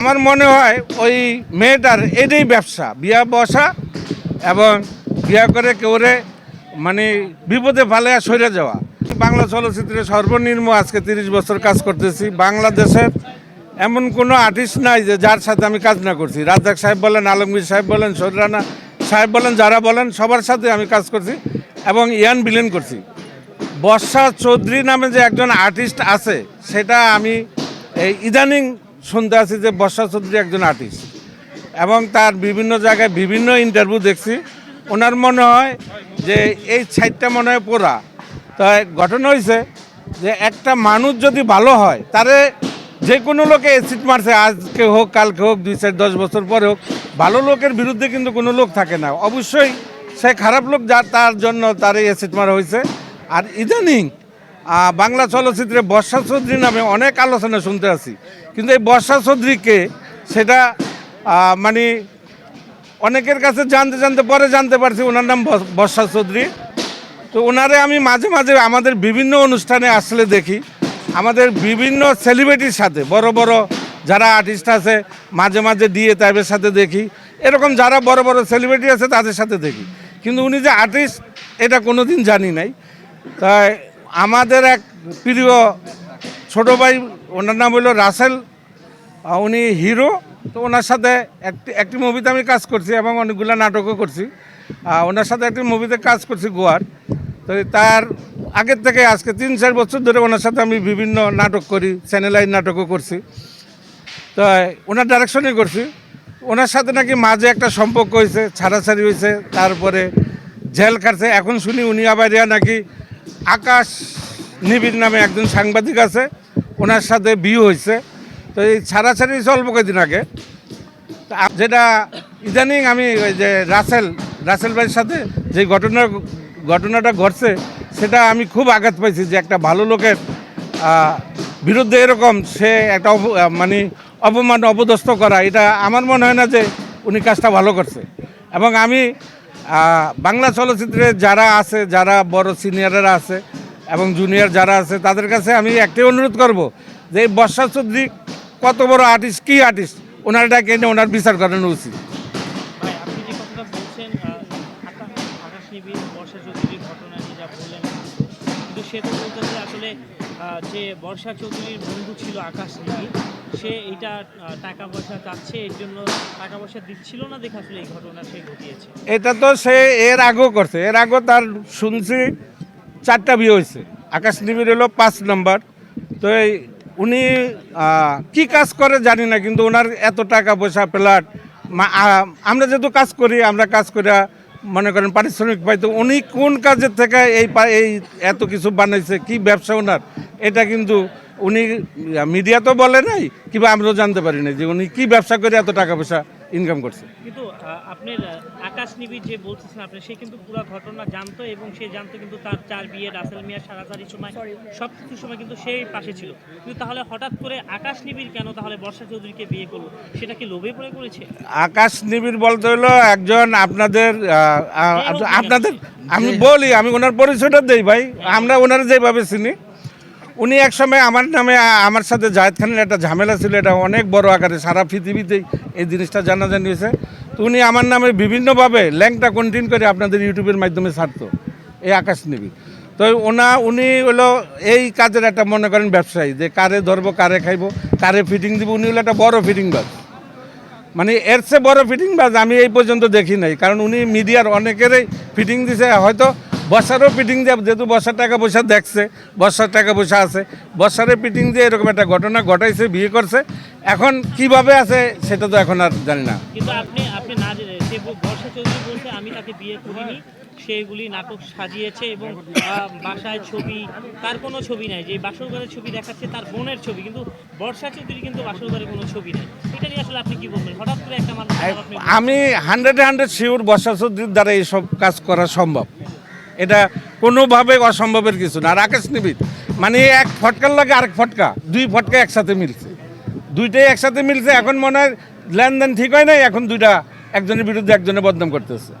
আমার মনে হয় ওই মেয়েটার এটাই ব্যবসা। বিয়া বসা এবং বিয়া করে কেউরে মানে বিপদে ফালে সরে যাওয়া। বাংলা চলচ্চিত্রে সর্বনিম্ন আজকে তিরিশ বছর কাজ করতেছি। বাংলাদেশের এমন কোনো আর্টিস্ট নাই যে যার সাথে আমি কাজ না করছি। রাজাক সাহেব বলেন, আলমগীর সাহেব বলেন সৈরানা সাহেব বলেন, যারা বলেন, সবার সাথে আমি কাজ করছি এবং ইয়ান বিলেন করছি। বর্ষা চৌধুরী নামে যে একজন আর্টিস্ট আছে, সেটা আমি ইদানিং শুনতে আছি যে বর্ষা চৌধুরী একজন আর্টিস্ট এবং তার বিভিন্ন জায়গায় বিভিন্ন ইন্টারভিউ দেখছি। ওনার মনে হয় যে এই সাইডটা মনে হয় পোড়া। তাই ঘটনা হয়েছে যে একটা মানুষ যদি ভালো হয়, তারে যে কোনো লোকে অ্যাসিড মারছে, আজকে হোক, কালকে হোক, দুই চার দশ বছর পরে হোক, ভালো লোকের বিরুদ্ধে কিন্তু কোনো লোক থাকে না। অবশ্যই সে খারাপ লোক যার তার জন্য তার এই মারা হয়েছে আর ইদানিং বাংলা চলচ্চিত্রে বর্ষা চৌধুরী নামে অনেক আলোচনা শুনতে আছি। কিন্তু এই বর্ষা চৌধুরীকে সেটা মানে অনেকের কাছে জানতে জানতে পরে জানতে পারছি ওনার নাম বর্ষা চৌধুরী। তো ওনারে আমি মাঝে মাঝে আমাদের বিভিন্ন অনুষ্ঠানে আসলে দেখি। আমাদের বিভিন্ন সেলিব্রিটির সাথে, বড় বড় যারা আর্টিস্ট আছে, মাঝে মাঝে দিয়ে তাদের সাথে দেখি। এরকম যারা বড় বড় সেলিব্রিটি আছে তাদের সাথে দেখি। কিন্তু উনি যে আর্টিস্ট এটা কোনো দিন জানি নাই। তাই আমাদের এক প্রিয় ছোট ভাই, ওনার নাম হলো রাসেল উনি হিরো। তো ওনার সাথে একটি একটি মুভিতে আমি কাজ করছি এবং অনেকগুলো নাটকও করছি। ওনার সাথে একটি মুভিতে কাজ করছি গোয়ার। তো তার আগের থেকে আজকে তিন, চার বছর ধরে ওনার সাথে আমি বিভিন্ন নাটক করি চ্যানেলাইন নাটকও করছি। তো ওনার ডাইরেকশনই করছি। ওনার সাথে নাকি মাঝে একটা সম্পর্ক হয়েছে, ছাড়াছাড়ি হয়েছে, তারপরে জেল কাটছে এখন শুনি উনি আবার নাকি আকাশ নিবিড় নামে একজন সাংবাদিক আছে, ওনার সাথে বিয়ে হয়েছে। তো এই ছাড়াছাড়ি হয়েছে অল্প কদিন আগে। যেটা ইদানিং আমি ওই যে রাসেল রাসেল ভাইয়ের সাথে যে ঘটনা, ঘটনাটা ঘটছে, সেটা আমি খুব আঘাত পাইছি যে একটা ভালো লোকের বিরুদ্ধে এরকম সে একটা মানে অপমান অপদস্থ করা, এটা আমার মনে হয় না যে উনি কাজটা ভালো করছে। এবং আমি বাংলা চলচ্চিত্রে যারা আছে, যারা বড় সিনিয়ররা আছে এবং জুনিয়র যারা আছে, তাদের কাছে আমি একটাই অনুরোধ করব যে বর্ষা চৌধুরী কত বড় আর্টিস্ট কি আর্টিস্ট ওনার ডাকে এনে ওনার বিচার করানো উচিত। ঘটনা যা বললেন কিন্তু সে তো বলতেছে আসলে যে বর্ষা চৌধুরীর বন্ধু ছিল আকাশ নিবিড় সে আহ, টাকা পয়সা চাচ্ছে এর জন্য টাকা পয়সা দিচ্ছিল না দেখে আসলে এই ঘটনা সে ঘটিয়েছে। এটা তো সে এর আগেও করছে। এর আগেও তার শুনছি চারটা বিয়ে হয়েছে। আকাশ নিবিড় হলো পাঁচ নম্বর। তো এই উনি কি কাজ করে জানি না কিন্তু ওনার এত টাকা পয়সা প্লাট আমরা যেহেতু কাজ করি আমরা কাজ করে মনে করেন পারিশ্রমিক পাইতো, উনি কোন কাজের থেকে এই এই এত কিছু বানাইছে, কি ব্যবসা ওনার? এটা কিন্তু উনি, মিডিয়া তো বলে নাই, কিংবা আমরাও জানতে পারি না যে উনি কি ব্যবসা করে এত টাকা পয়সা ইনকাম করছে। কিন্তু আহ, আপনার আকাশ নিবিড় যে বলতেছেন আপনি সে কিন্তু পুরো ঘটনা জানতো এবং সে জানতো কিন্তু তার চার বিয়ে রাসেল মিয়া সারাসারির সময় সব কিছুর সময় কিন্তু সেই পাশে ছিল। কিন্তু তাহলে হঠাৎ করে আকাশ নিবিড় কেন তাহলে বর্ষা চৌধুরীকে বিয়ে করল? সেটা কি লোভে পড়ে করেছে আকাশ নিবিড় বলতে হলো একজন আপনাদের আপনাদের আমি বলি আমি ওনার পরিচয়টা দেই ভাই আমরা ওনার যেভাবে চিনি। উনি এক সময় আমার নামে আমার সাথে জাহেদ খানের একটা ঝামেলা ছিল, এটা অনেক বড় আকারে সারা পৃথিবীতেই এই জিনিসটা জানাজানি হয়েছে তো উনি আমার নামে বিভিন্নভাবে ল্যাংটা কন্টিনিউ করে আপনাদের ইউটিউবের মাধ্যমে ছাড়তো, এই আকাশ নিবিড় তো ওনা, উনি হলো এই কাজের একটা, মনে করেন, ব্যবসায়ী, যে কারে ধরবো, কারে খাইবো, কারে ফিটিং দিব, উনি হলো একটা বড় ফিটিং বাজ। মানে এর চেয়ে বড় ফিটিং বাজ আমি এই পর্যন্ত দেখি নাই, কারণ উনি মিডিয়ার অনেকেরই ফিটিং দিছে, হয়তো বর্ষারও ফিটিং দিয়ে যেহেতু বর্ষার টাকা পয়সা দেখছে বর্ষার টাকা পয়সা আছে। বর্ষারে ফিটিং দিয়ে এরকম একটা ঘটনা ঘটাইছে বিয়ে করছে এখন কীভাবে আছে সেটা তো এখন আর জানি না। কিন্তু আপনি আপনি না সে বর্ষা চৌধুরী বলছে আমি তাকে বিয়ে করিনি সেগুলি নাটক সাজিয়েছে এবং বাসায় ছবি তার কোনো ছবি নাই। যে বাসর ঘরের ছবি দেখাচ্ছে তার বোনের ছবি। কিন্তু বর্ষা চৌধুরী কিন্তু বাসর ঘরে কোনো ছবি নেই। এটা নিয়ে আসলে আপনি কি বলবেন? হঠাৎ করে একটা মানুষ আমি হান্ড্রেডে হান্ড্রেড শিওর বর্ষা চৌধুরীর দ্বারা এইসব কাজ করা সম্ভব। এটা কোনোভাবে অসম্ভবের কিছু না। রাকেশ নিবিদ মানে এক ফটকার লাগে আরেক ফটকা, দুই ফটকা একসাথে মিলছে। দুইটাই একসাথে মিলছে, এখন মনে হয় লেনদেন ঠিক হয় নাই, এখন দুইটা একজনের বিরুদ্ধে একজনে বদনাম করতেছে।